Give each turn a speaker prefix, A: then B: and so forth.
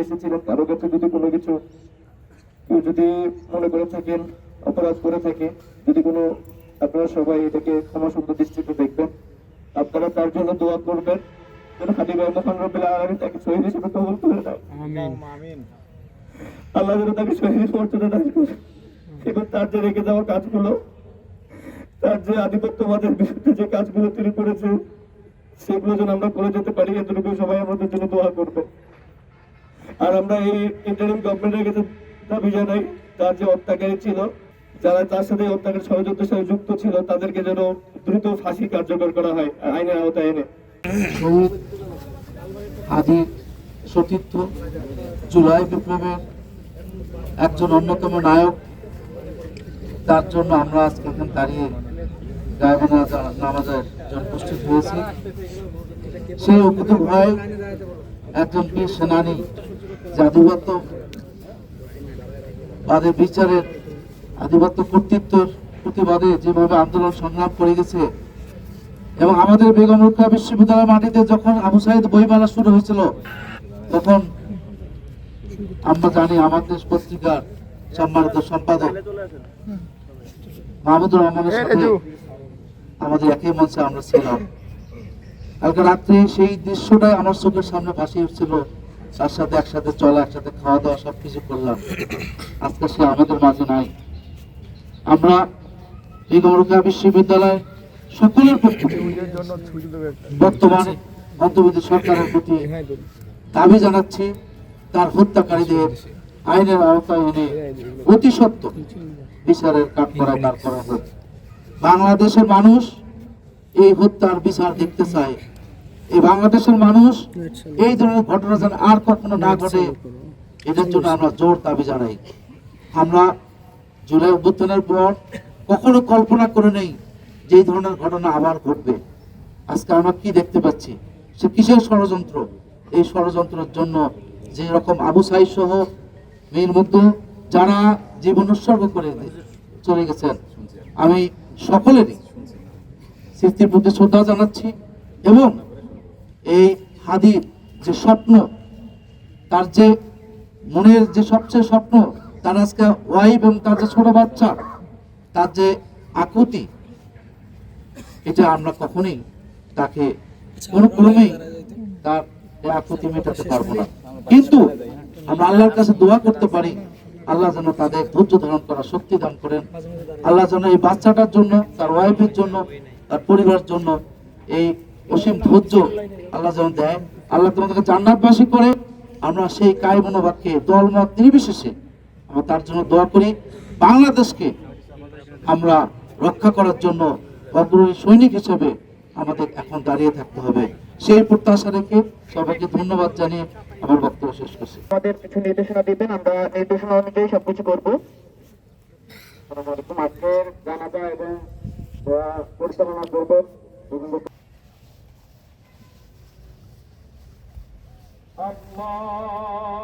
A: এসেছিলেন কারও কাছে যদি কোনো কিছু কেউ যদি মনে করে থাকেন অপরাধ করে থাকে যদি কোনো আপনারা সবাই এটাকে ক্ষমা সুন্দর দৃষ্টিতে দেখবেন। আপনারা তার জন্য দোয়া করবেন। যেন হাবিবাই মোহান রবিল আলমী তাকে শহীদ হিসেবে কবল করে নেয়। আল্লাহ যেন তাকে শহীদ মর্যাদা দান করে। এবং তার যে রেখে যাওয়া কাজগুলো তার যে আধিপত্যবাদের বিরুদ্ধে যে কাজগুলো তিনি করেছে সেগুলো যেন আমরা করে যেতে পারি এতটুকু সবাই আমাদের জন্য দোয়া করবে আর আমরা এই ইন্টারিম গভর্নমেন্টের কাছে দাবি জানাই, তার যে অত্যাচারী ছিল, যারা তার সাথে অত্যাচার ষড়যন্ত্রের সাথে যুক্ত ছিল, তাদেরকে যেন দ্রুত ফাঁসি কার্যকর করা হয় আইনের আওতায় এনে।
B: আদি সতীর্থ জুলাই বিপ্লবের একজন অন্যতম নায়ক, তার জন্য আমরা আজকে এখানে দাঁড়িয়ে গায়বানা নামাজের জন্য উপস্থিত হয়েছি। সেই অকুত ভয় একজন বীর সেনানী আধিপত্য বাদে বিচারের আধিপত্য কর্তৃত্বের প্রতিবাদে যেভাবে আন্দোলন সংগ্রাম করে গেছে এবং আমাদের বেগম রক্ষা বিশ্ববিদ্যালয় মাটিতে যখন আবু সাইদ বইমেলা শুরু হয়েছিল তখন আমরা জানি আমাদের পত্রিকার সম্মানিত সম্পাদক মাহমুদুর রহমানের সাথে আমাদের একই মঞ্চে আমরা ছিলাম। কালকে রাত্রে সেই দৃশ্যটাই আমার চোখের সামনে ভাসিয়ে উঠছিল। তার সাথে একসাথে চলা, একসাথে খাওয়া দাওয়া সবকিছু করলাম। আজকে সে আমাদের মাঝে নাই। আমরা বেগম বিশ্ববিদ্যালয় সকলের পক্ষে বর্তমান অন্তর্বর্তী সরকারের প্রতি দাবি জানাচ্ছি, তার হত্যাকারীদের আইনের আওতায় এনে অতি সত্য বিচারের কাঠ করা দাঁড় করা হোক। বাংলাদেশের মানুষ এই হত্যার বিচার দেখতে চায়। এই বাংলাদেশের মানুষ এই ধরনের ঘটনা যেন আর কখনো না ঘটে। এটার জন্য আমরা জোর দাবি জানাই। আমরা জুলাই অভ্যুত্থানের পর কখনো কল্পনা করে নেই যে এই ধরনের ঘটনা আবার ঘটবে। আজকে আমরা কি দেখতে পাচ্ছি? সে কিসের ষড়যন্ত্র? এই ষড়যন্ত্রের জন্য যে রকম আবু সাই সহ মীর মুগ্ধ যারা জীবন উৎসর্গ করে চলে গেছেন। আমি সকলেরই স্মৃতির প্রতি শ্রদ্ধা জানাচ্ছি এবং এই হাদির যে স্বপ্ন, তার যে মনের যে সবচেয়ে স্বপ্ন, তার আজকে ওয়াইফ এবং তার যে ছোট বাচ্চা, তার যে আকুতি, এটা আমরা কখনোই তাকে কোনো ক্রমেই তার আকুতি মেটাতে পারব না। কিন্তু আমরা আল্লাহর কাছে দোয়া করতে পারি, আল্লাহ যেন তাদের ধৈর্য ধারণ করার শক্তি দান করেন। আল্লাহ যেন এই বাচ্চাটার জন্য, তার ওয়াইফের জন্য, তার পরিবারের জন্য এই অসীম ধৈর্য আল্লাহ যেন দেয়। আল্লাহ তোমাদেরকে জান্নাতবাসী করে। আমরা সেই কায় মনোভাবকে দলমত নির্বিশেষে আমরা তার জন্য দোয়া করি। বাংলাদেশকে আমরা রক্ষা করার জন্য অগ্রণী সৈনিক হিসেবে আমাদের এখন দাঁড়িয়ে থাকতে হবে। সেই প্রত্যাশা রেখে সবাইকে ধন্যবাদ জানিয়ে আমার বক্তব্য শেষ করছি।
A: আমাদের কিছু নির্দেশনা দিবেন, আমরা নির্দেশনা অনুযায়ী সবকিছু করব। আজকের জানাজা এবং পরিচালনা করবেন। আল্লাহ আকবার